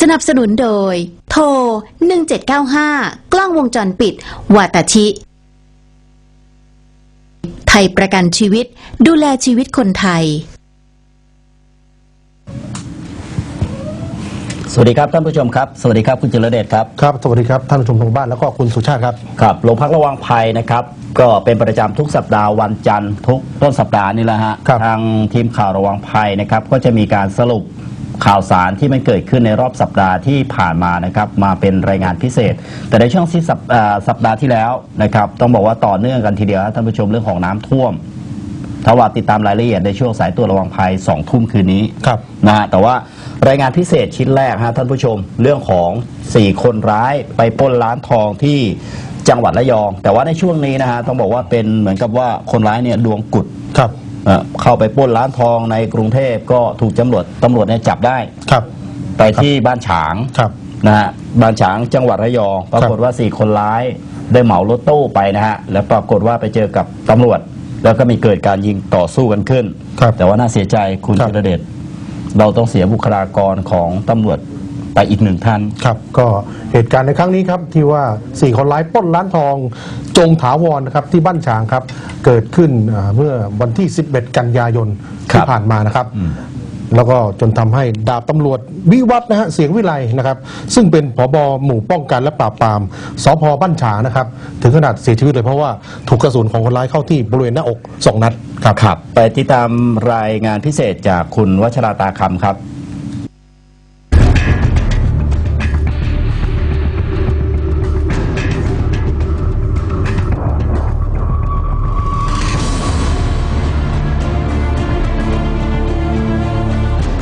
สนับสนุนโดย โทร 1795 กล้องวงจรปิด วาตาชิ ไทยประกันชีวิต ดูแลชีวิตคนไทย สวัสดีครับท่านผู้ชมครับ สวัสดีครับคุณเจริญเดชครับ ครับ สวัสดีครับท่านผู้ชมทางบ้านแล้วก็คุณสุชาติครับ ครับโรงพักระวังภัยนะครับ ก็เป็นประจำทุกสัปดาห์วันจันทร์ทุกต้นสัปดาห์นี่แหละฮะครับ ทางทีมข่าวระวังภัยนะครับ ก็จะมีการสรุป ข่าวสารที่มันเกิดขึ้นในรอบสัปดาห์ที่ผ่านมานะครับมาเป็นรายงานพิเศษ แต่ในช่วงที่สัปอ่าสัปดาห์ที่แล้วนะครับต้องบอกว่าต่อเนื่องกันทีเดียวนะท่านผู้ชมเรื่องของน้ำท่วมถ้าว่าติดตามรายละเอียดในช่วงสายตัวจระวังภัยสองทุ่มคืนนี้ครับนะฮะแต่ว่ารายงานพิเศษชิ้นแรกฮะท่านผู้ชมเรื่องของ4คนร้ายไปปล้นร้านทองที่จังหวัดระยอง แต่ว่าในช่วงนี้นะฮะต้องบอกว่าเป็นเหมือนกับว่าคนร้ายเนี่ยดวงกุดครับ เอ่อเข้าไปปล้นร้านทองในกรุงเทพก็ถูกตำรวจตำรวจเนี่ยจับได้ ครับ ไปที่บ้านฉางครับ นะฮะบ้านฉางจังหวัดระยองปรากฏว่า4คนร้ายได้เหมารถตู้ไปนะฮะแล้วปรากฏว่าไปเจอกับตำรวจ แล้วก็มีเกิดการยิงต่อสู้กันขึ้น ครับแต่ว่าน่าเสียใจคุณครับ ธีรเดชเราต้องเสียบุคลากรของตำรวจ ไปอีกหนึ่งท่าน ครับก็เหตุการณ์ในครั้งนี้ครับที่ว่าสี่คนร้ายปล้นร้านทองจงถาวรนะครับที่บ้านฉางครับ เกิดขึ้นอ่าเมื่อวันที่ 11 กันยายนครัที่บผ่านมานะครับ แล้วก็จนทำให้ดาบตำรวจวิวัฒน์นะฮะเสียงวิไลนะครับ ซึ่งเป็นผบหมู่ป้องกันและปราบปรามสพบ้านฉางนะครับ ถึงขนาดเสียชีวิตเลยเพราะว่าถูกกระสุนของคนร้ายเข้าที่บริเวณหน้าอกสองนัดครับ ครับ ไปติดตามรายงานพิเศษจากคุณวัชราตาคำครับ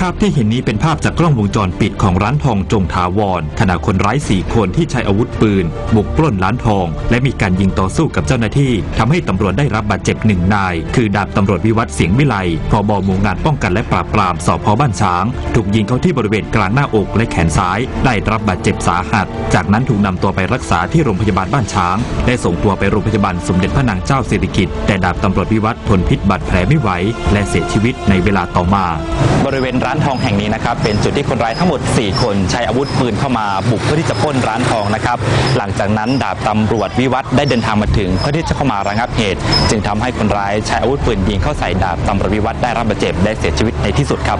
าพที่เห็นนี้เป็นภาพจากกล้องวงจรปิดของร้านทองจงถาวรขณะคนร้ายสี่คนที่ใช้อาวุธปืน บุกปล้นร้านทอง และมีการยิงต่อสู้กับเจ้าหน้าที่ทำให้ตำรวจได้รับบาดเจ็บหนึ่งนาย คือดาบตำรวจวิวัฒน์เสียงวิไลพบหมู่งานป้องกันและปราบปรามสพบ้านช้าง ถูกยิงเข้าที่บริเวณกลางหน้าอกและแขนซ้าย ได้รับบาดเจ็บสาหัส จากนั้นถูกนำตัวไปรักษาที่โรงพยาบาลบ้านช้าง และส่งตัวไปโรงพยาบาลสมเด็จพระนางเจ้าสิริกิติ์แต่ดาบตำรวจวิวัฒน์ทนพิษบาดแผลไม่ไหว และเสียชีวิตในเวลาต่อมา บริเวณร้านทองแห่งนี้นะครับ เป็นจุดที่คนร้ายทั้งหมด 4 คนใช้อาวุธปืนเข้ามาบุกเพื่อที่จะพ้นร้านทองนะครับ หลังจากนั้นดาบตำรวจวิวัฒน์ได้เดินทางมาถึง เพื่อที่จะเข้ามาระงับเหตุ จึงทำให้คนร้ายใช้อาวุธปืนยิงเข้าใส่ดาบตำรวจวิวัฒน์ได้รับบาดเจ็บและเสียชีวิตในที่สุดครับ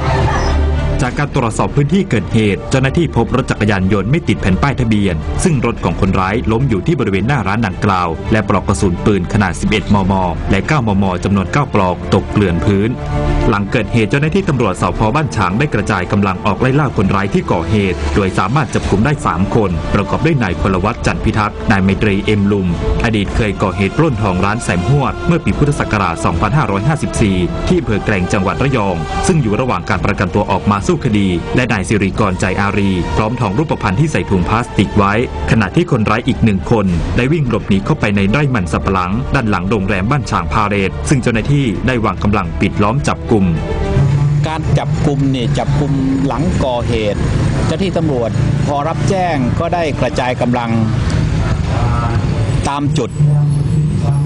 จากการตรวจสอบพื้นที่เกิดเหตุ เจ้าหน้าที่พบรถจักรยานยนต์ไม่ติดแผ่นป้ายทะเบียน ซึ่งรถของคนร้ายล้มอยู่ที่บริเวณหน้าร้านดังกล่าว และปลอกกระสุนปืนขนาด 11 มม และ 9 มม จำนวน 9 ปลอกตกเกลื่อนพื้น หลังเกิดเหตุเจ้าหน้าที่ตำรวจสพบ้านฉางได้กระจายกำลังออกไล่ล่าคนร้ายที่ก่อเหตุ โดยสามารถจับกลุ่มได้ 3 คน ประกอบด้วยนายพลวัตจันพิทักษ์นายไมตรีเอ็มลุม อดีตเคยก่อเหตุปล้นทองร้านแสมหวด เมื่อปีพุทธศักราช 2554 ที่อำเภอแกลงจังหวัดระยอง ซึ่งอยู่ระหว่างการประกันตัวออกมาสู้คดี และนายสิริกรใจอารี พร้อมทองรูปพรรณที่ใส่ถุงพลาสติกไว้ ขณะที่คนร้ายอีกหนึ่งคน ได้วิ่งหลบหนีเข้าไปในไร่มันสับปะหลัง ด้านหลังโรงแรมบ้านฉางพาเรตซึ่งเจ้าหน้าที่ได้วางกำลังปิดล้อมจับกลุ่มการจับกลุ่มเนี่ยจับกลุ่มหลังก่อเหตุ เจ้าที่ตำรวจพอรับแจ้งก็ได้กระจายกำลังตามจุด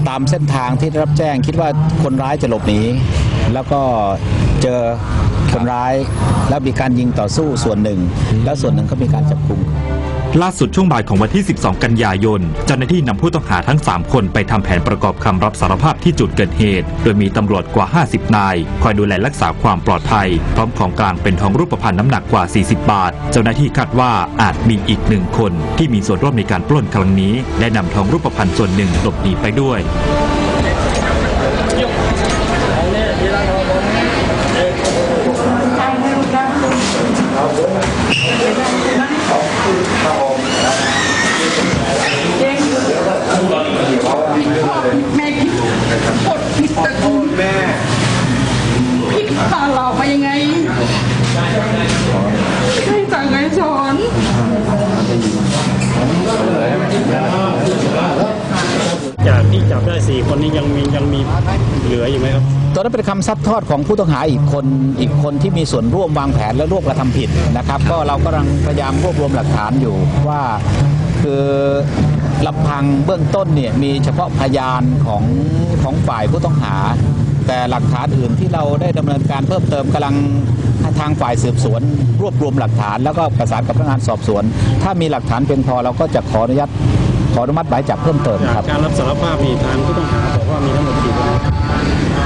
ตามเส้นทางที่ได้รับแจ้งคิดว่าคนร้ายจะหลบหนีแล้วก็เจอ คนร้าย แล้วมีการยิงต่อสู้ส่วนหนึ่ง แล้วส่วนหนึ่งก็มีการจับกลุ่มล่าสุดช่วงบ่ายของวันที่ 12 กันยายน เจ้าหน้าที่นำผู้ต้องหาทั้ง 3 คนไปทำแผนประกอบคำรับสารภาพที่จุดเกิดเหตุ โดยมีตำรวจกว่า 50 นาย คอยดูแลรักษาความปลอดภัย พร้อมของกลางเป็นทองรูปพรรณน้ำหนักกว่า 40 บาท เจ้าหน้าที่คาดว่าอาจมีอีกหนึ่งคน ที่มีส่วนร่วมในการปล้นครั้งนี้ และนำทองรูปพรรณส่วนหนึ่งหลบหนีไปด้วย ยังมียังมีเหลืออยู่ไหมครับ ตอนนั้นเป็นคำซัดทอดของผู้ต้องหาอีกคนอีกคนที่มีส่วนร่วมวางแผนและร่วมกระทำผิดนะครับ ก็เรากำลังพยายามรวบรวมหลักฐานอยู่ว่าคือลำพังเบื้องต้นเนี่ยมีเฉพาะพยานของของฝ่ายผู้ต้องหา แต่หลักฐานอื่นที่เราได้ดำเนินการเพิ่มเติมกำลังทางฝ่ายสืบสวน รวบรวมหลักฐาน แล้วก็ประสานกับพนักงานสอบสวน ถ้ามีหลักฐานเพียงพอเราก็จะขออนุญาตขออนุมัติหมายจับเพิ่มเติมจากครับ การรับสารภาพมีทางผู้ต้องหาบอก ว่ามีทั้งหมดกี่คน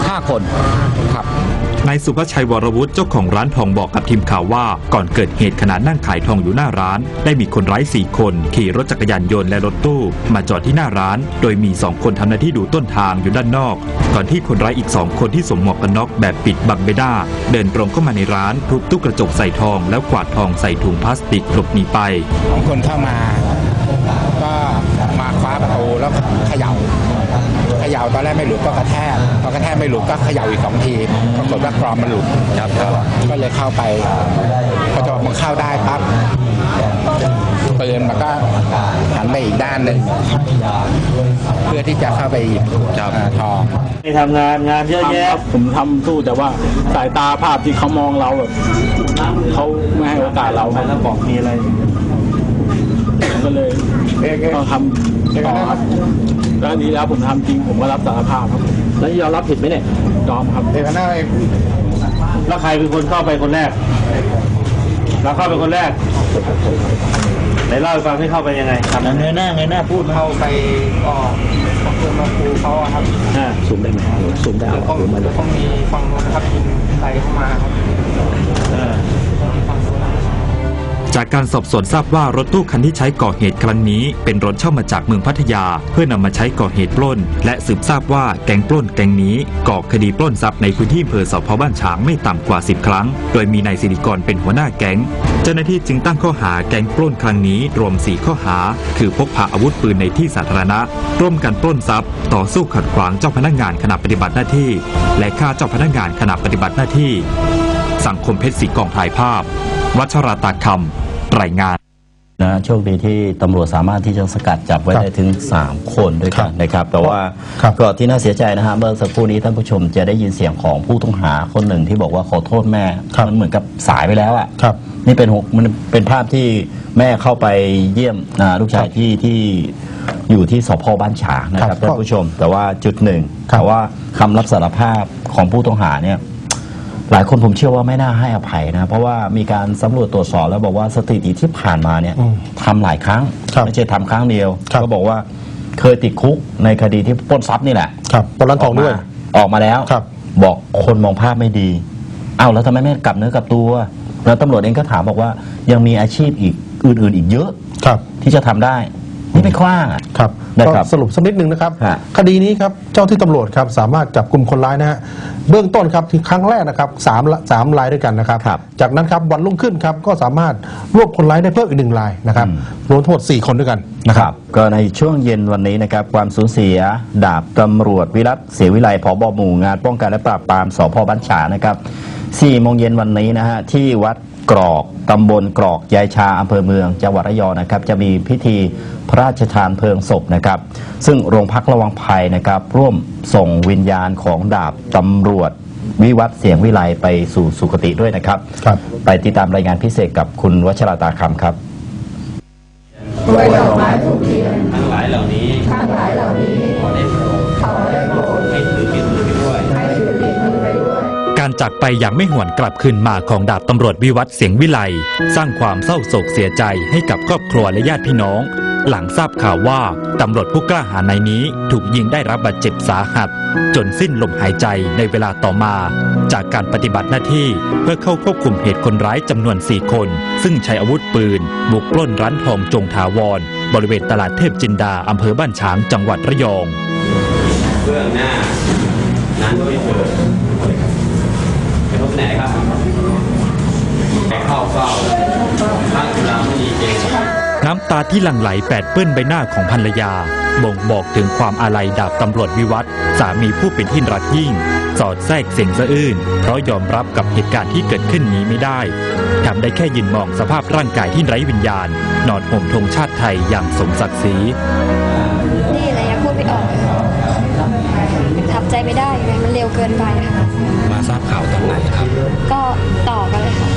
ห้าคนครับนายสุภชัยวรวุฒิเจ้าของร้านทองบอกกับทีมข่าวว่า ก่อนเกิดเหตุขณะนั่งขายทองอยู่หน้าร้าน ได้มีคนร้ายสี่คน ขี่รถจักรยานยนต์และรถตู้ มาจอดที่หน้าร้าน โดยมีสองคนทำหน้าที่ดูต้นทางอยู่ด้านนอก ก่อนที่คนร้ายอีกสองคนที่สวมหมวกกันน็อกแบบปิดบังใบหน้า เดินตรงเข้ามาในร้านทุบตู้กระจกใส่ทองแล้วกวาดทองใส่ถุงพลาสติกหลบหนีไปของคนเข้ามา ก็มาคว้าประตูแล้วเขย่า เขย่าตอนแรกไม่หลุดก็กระแทกพอกระแทกไม่หลุดก็เขย่าอีกสองทีปรากฏว่ากรอมมันหลุดก็เลยเข้าไปพอจะมันเข้าได้ปั๊บปืนมันก็หันไปอีกด้านหนึ่งเพื่อที่จะเข้าไปหยิบอ่าทองไปทำงานงานเยอะแยะผมทำสู้แต่ว่าสายตาภาพที่เขามองเราแบบเขาไม่ให้โอกาสเราไปแล้วบอกมีอะไรผมก็เลยต้องทำต่อครับ แล้วอันนี้แล้วผมทำจริงผมก็รับสารภาพครับแล้วยอมรับผิดไหมเนี่ยยอมครับแล้วใครเป็นคนเข้าไปคนแรกเราเข้าไปคนแรกไหนเล่าให้ฟังที่เข้าไปยังไงทำเงยหน้าเงยหน้าพูดเข้าไปก็ก็คือมาคูเขาอะครับอ่าซูมได้ไหมซูมได้ก็ก็มีฝั่งนู้นนะครับยิงใส่เข้ามาครับ จากการสอบสวนทราบว่ารถตู้คันที่ใช้ก่อเหตุครั้งนี้ เป็นรถเช่ามาจากเมืองพัทยา เพื่อนำมาใช้ก่อเหตุปล้น และสืบทราบว่าแก๊งปล้นแก๊งนี้ก่อคดีปล้นทรัพย์ในพื้นที่อำเภอสพบ้านฉางไม่ต่ำกว่า 10 ครั้ง โดยมีนายสิริกรเป็นหัวหน้าแก๊ง เจ้าหน้าที่จึงตั้งข้อหาแก๊งปล้นครั้งนี้รวม 4 ข้อหา คือพกพาอาวุธปืนในที่สาธารณะ ร่วมกันปล้นทรัพย์ ต่อสู้ขัดขวางเจ้าพนักงานขณะปฏิบัติหน้าที่ และฆ่าเจ้าพนักงานขณะปฏิบัติหน้าที่ สังคมเพชรศรีกองถ่ายภาพ วัชราตาคำ รายงานนะโชคดีที่ตำรวจสามารถที่จะสกัดจับไว้ครับได้ถึง 3 คนด้วยกันครับนะครับ แต่ว่าครับก็ที่น่าเสียใจนะฮะเมื่อสักครู่นี้ท่านผู้ชมจะได้ยินเสียงของผู้ต้องหาคนหนึ่งที่บอกว่าขอโทษแม่ครับมันเหมือนกับสายไปแล้วอะครับนี่เป็นหกมันเป็นภาพที่แม่เข้าไปเยี่ยมอ่าลูกชายที่ที่อยู่ที่สพบ้านฉางนะคครัรับบท่านผู้ชม แต่ว่าจุดหนึ่งครับแต่ว่าคำรับสารภาพของผู้ต้องหาเนี่ย หลายคนผมเชื่อว่าไม่น่าให้อภัยนะเพราะว่ามีการสำรวจตรวจสอบแล้วบอกว่าสถิติที่ผ่านมาเนี่ยอืมทำหลายครั้งครับไม่ใช่ทำครั้งเดียวครับ ก็บอกว่าเคยติดคุกในคดีที่ปล้นทรัพย์นี่แหละ ครับปล้นร้านทองด้วยกมาออกมาแล้วครับบอกคนมองภาพไม่ดี เอ้าแล้วทำไมไม่กลับเนื้อกลับตัว แล้วตำรวจเองก็ถามบอกว่ายังมีอาชีพอีกอื่นๆอีกเยอะ ครับ ที่จะทำได้นี่ ไม่คว้างอะครับได้ก็ครับสรุปสักนิดหนึ่งนะครับ ฮะคดีนี้ครับเจ้าที่ตำรวจครับสามารถจับกลุ่มคนร้ายนะฮะเบื้องต้นครับที่ครั้งแรกนะครับสามละสามรายด้วยกันนะครับ ครับจากนั้นครับวันรุ่งขึ้นครับก็สามารถรวบคนร้ายได้เพิ่มอีกหนึ่งรายนะครับอืมรวมทั้งหมด4คนด้วยกันนะคครัรับบก็ในช่วงเย็นวันนี้นะครับความสูญเสีย ดาบตำรวจวิรัตเสียวิไลผบหมู่งานป้องกันและปราบปรามสพบ้านฉางนะครับ4โมงเย็นวันนี้นะฮะที่วัด กรอกตำบลกรอกยายชาอำเภอเมืองจังหวัดระยองนะครับ จะมีพิธีพระราชทานเพลิงศพนะครับ ซึ่งโรงพักระวังภัยนะครับ ร่วมส่งวิญญาณของดาบตำรวจวิวัฒน์เสียงวิไลไปสู่สุคติด้วยนะครับ ครับ ไปติดตามรายงานพิเศษกับคุณวัชราตาคำครับกา การจากไปอย่างไม่หวนกลับคืนมาของดาบตำรวจวิวัฒน์เสียงวิไลสร้างความเศร้าโศกเสียใจให้กับครอบครัวและญาติพี่น้อง หลังทราบข่าวว่าตำรวจผู้กล้าหาญนายนี้ถูกยิงได้รับบาดเจ็บสาหัส จนสิ้นลมหายใจในเวลาต่อมา จากการปฏิบัติหน้าที่เพื่อเข้าควบคุมเหตุคนร้ายจำนวน 4 คน ซึ่งใช้อาวุธปืน บุกปล้นร้านทองจงถาวร บริเวณตลาดเทพจินดาอำเภอบ้านฉางจังหวัดระยองเบื้องหน้านั้นไม่เกิดกระทบ ไหนครับแต่เข้าเฝ้าพระจุฬามณีเจงน้ำตาที่หลั่งไหลแปดเปื้อนใบหน้าของภรรยา บ่งบอกถึงความอาลัยดาบตำรวจวิวัฒน์สามีผู้เป็นที่รักยิ่ง สอดแทรกเสียงสะอื้นเพราะยอมรับกับเหตุการณ์ที่เกิดขึ้นนี้ไม่ได้ทำได้แค่ยืนมองสภาพร่างกายที่ไร้วิญญาณ นอนห่มธงชาติไทยอย่างสมศักดิ์ศรี ไม่ได้ไงมันเร็วเกินไปค่ะ มาทราบข่าวตอนไหนครับก็ต่อกันเลยค่ะ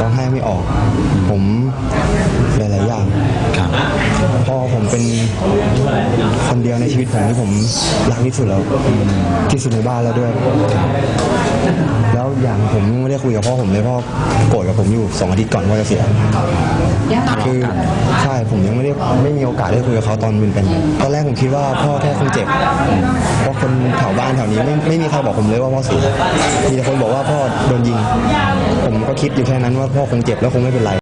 ร้องไห้ไม่ออก ผมหลายๆอย่างครับเพราะผมเป็นคนเดียวในชีวิตผมที่ผมรักที่สุดแล้วที่สุดในบ้านแล้วด้วย แล้วอย่างผมยังไม่ได้คุยกับพ่อผมเลยพ่อโกรธกับผมอยู่สองอาทิตย์ก่อนพ่อจะเสียคือใช่ผมยังไม่ได้ไม่มีโอกาสได้คุยกับเขาตอนมันเป็นตอนแรกผมคิดว่าพ่อแค่คงเจ็บเพราะคนแถวบ้านแถวนี้ไม่ไม่มีใครบอกผมเลยว่าพ่อเสียมีแต่คนบอกว่าพ่อโดนยิง ผมก็คิดอยู่แค่นั้นว่าพ่อคงเจ็บแล้วคงไม่เป็นไร